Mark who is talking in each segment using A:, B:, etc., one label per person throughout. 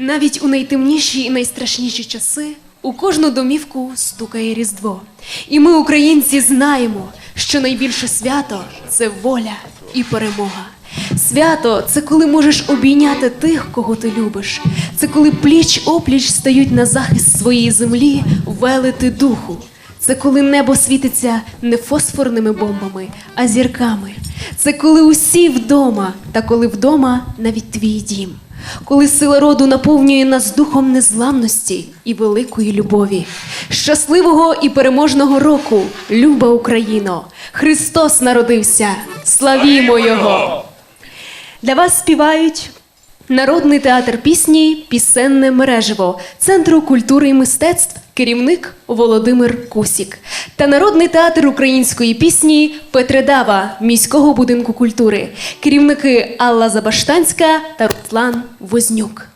A: Навіть у найтемніші і найстрашніші часи у кожну домівку стукає Різдво. І ми, українці, знаємо, що найбільше свято це воля і перемога. Свято це коли можеш обійняти тих, кого ти любиш. Це коли пліч опліч стають на захист своєї землі, велити духу. Це коли небо світиться не фосфорними бомбами, а зірками. Це коли усі вдома, та коли вдома навіть твій дім. Коли сила роду наповнює нас духом незламності і великої любові. Щасливого і переможного року, люба Україно! Христос народився! Славімо Його! Для вас співають Народний театр пісні Пісенне мереживо Центру культури і мистецтв, керівник Володимир Кусік та Народний театр української пісні Петредава міського будинку культури, керівники Алла Забаштанська та Руслан Вознюк.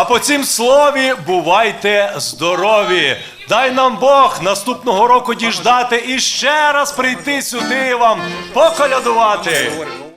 B: А по цім слові бувайте здорові! Дай нам Бог наступного року діждати і ще раз прийти сюди вам поколядувати.